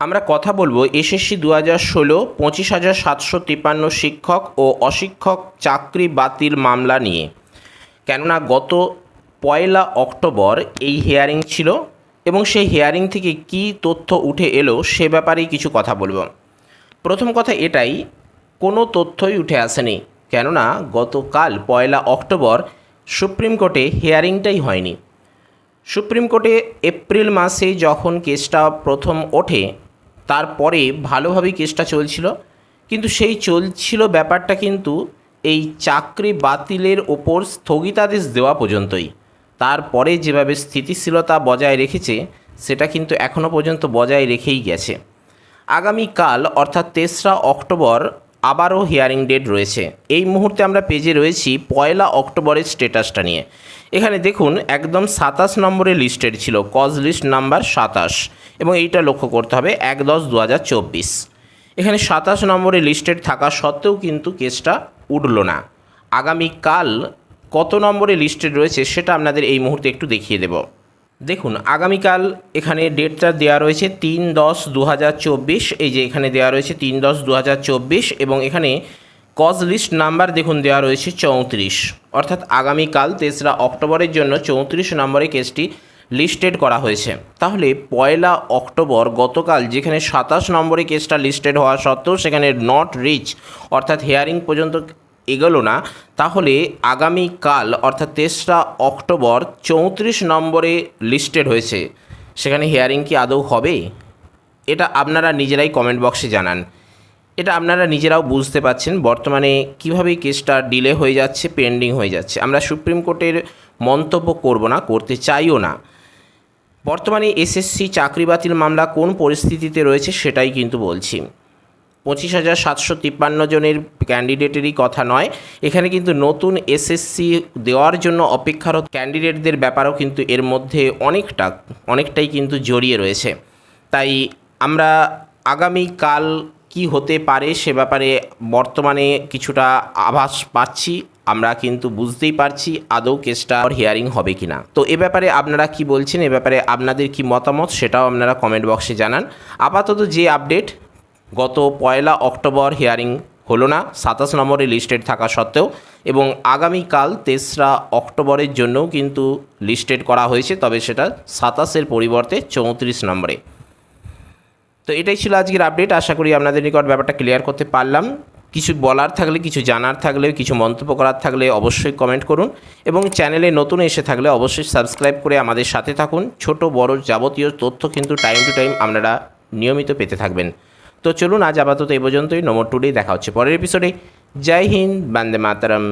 আমরা কথা বলব এসএসসি দু হাজার ষোলো, পঁচিশ হাজার সাতশো তিপ্পান্ন শিক্ষক ও অশিক্ষক চাকরি বাতিল মামলা নিয়ে। কেননা গত পয়লা অক্টোবর এই হিয়ারিং ছিল এবং সেই হিয়ারিং থেকে কী তথ্য উঠে এলো সে ব্যাপারেই কিছু কথা বলব। প্রথম কথা এটাই, কোনো তথ্যই উঠে আসেনি। কেননা গতকাল পয়লা অক্টোবর সুপ্রিম কোর্টে হিয়ারিংটাই হয়নি। সুপ্রিম কোর্টে এপ্রিল মাসে যখন কেসটা প্রথম ওঠে তারপরে ভালোভাবেই কেসটা চলছিল। কিন্তু সেই চলছিল ব্যাপারটা কিন্তু এই চাকরি বাতিলের ওপর স্থগিতাদেশ দেওয়া পর্যন্তই। তারপরে যেভাবে স্থিতিশীলতা বজায় রেখেছে, সেটা কিন্তু এখনও পর্যন্ত বজায় রেখেই গেছে। আগামীকাল, অর্থাৎ তেসরা অক্টোবর আবারও হিয়ারিং ডেট রয়েছে। এই মুহূর্তে আমরা পেজে রয়েছি পয়লা অক্টোবরের স্টেটাসটা নিয়ে। এখানে দেখুন, একদম সাতাশ নম্বরে লিস্টেড ছিল কজ লিস্ট নাম্বার সাতাশ, এবং এইটা লক্ষ্য করতে হবে, এক দশ দু হাজার চব্বিশ। এখানে সাতাশ নম্বরে লিস্টেড থাকা সত্ত্বেও কিন্তু কেসটা উঠল না। আগামীকাল কত নম্বরে লিস্টেড রয়েছে সেটা আপনাদের এই মুহূর্তে একটু দেখিয়ে দেব। দেখুন, আগামীকাল এখানে ডেটটা দেওয়া রয়েছে তিন দশ দু এই যে এখানে দেওয়া রয়েছে তিন দশ দু এবং এখানে কজ লিস্ট নাম্বার দেখুন দেওয়া রয়েছে চৌত্রিশ। অর্থাৎ আগামীকাল তেসরা অক্টোবরের জন্য চৌত্রিশ নম্বরে কেসটি লিস্টেড করা হয়েছে। তাহলে পয়লা অক্টোবর গতকাল যেখানে সাতাশ নম্বরে কেসটা লিস্টেড হওয়া সত্ত্বেও সেখানে নট রিচ অর্থাৎ হেয়ারিং পর্যন্ত এগোলো না, তাহলে আগামীকাল, অর্থাৎ তেসরা অক্টোবর, চৌত্রিশ নম্বরে লিস্টেড হয়েছে। সেখানে হিয়ারিং কি আদৌ হবে? এটা আপনারা নিজেরাই কমেন্ট বক্সে জানান। এটা আপনারা নিজেরাও বুঝতে পাচ্ছেন বর্তমানে কীভাবে কেসটা ডিলে হয়ে যাচ্ছে পেন্ডিং হয়ে যাচ্ছে। আমরা সুপ্রিম কোর্টের মন্তব্য করব না, করতে চাইও না। বর্তমানে এসএসসি চাকরি বাতিল মামলা কোন পরিস্থিতিতে রয়েছে সেটাই কিন্তু বলছি। পঁচিশ হাজার সাতশো তিপ্পান্ন জনের ক্যান্ডিডেটেরই কথা নয়। এখানে কিন্তু নতুন এসএসসি দেওয়ার জন্য অপেক্ষারত ক্যান্ডিডেটদের ব্যাপারও কিন্তু এর মধ্যে অনেকটা, অনেকটাই কিন্তু জড়িয়ে রয়েছে। তাই আমরা আগামীকাল কি হতে পারে সে ব্যাপারে বর্তমানে কিছুটা আভাস পাচ্ছি, আমরা কিন্তু বুঝতেই পারছি আদৌ কেসটা হিয়ারিং হবে কি না তো এ ব্যাপারে আপনারা কি বলছেন? এ ব্যাপারে আপনাদের কি মতামত? সেটাও আপনারা কমেন্ট বক্সে জানান। আপাতত যে আপডেট গত পয়লা অক্টোবর হিয়ারিং হলো না, সাতাশ নম্বরে লিস্টেড থাকা সত্ত্বেও, এবং আগামীকাল তেসরা অক্টোবরের জন্যও কিন্তু লিস্টেড করা হয়েছে, তবে সেটা সাতাশের পরিবর্তে চৌত্রিশ নম্বরে। তো এটাই ছিল আজকের আপডেট, আশা করি আপনাদের নিকট ব্যাপারটা ক্লিয়ার করতে পারলাম। কিছু বলার থাকলে, কিছু জানার থাকলে, কিছু মন্তব্য করার থাকলে অবশ্যই কমেন্ট করুন, এবং চ্যানেলে নতুন এসে থাকলে অবশ্যই সাবস্ক্রাইব করে আমাদের সাথে থাকুন। ছোট, বড় যাবতীয় তথ্য কিন্তু টাইম টু টাইম আপনারা নিয়মিত পেতে থাকবেন। তো চলুন আজ আপাতত এই পর্যন্তই। নম্বর টুডেই দেখা হচ্ছে পরের এপিসোডে জয় হিন্দ, বন্দে মাতারাম।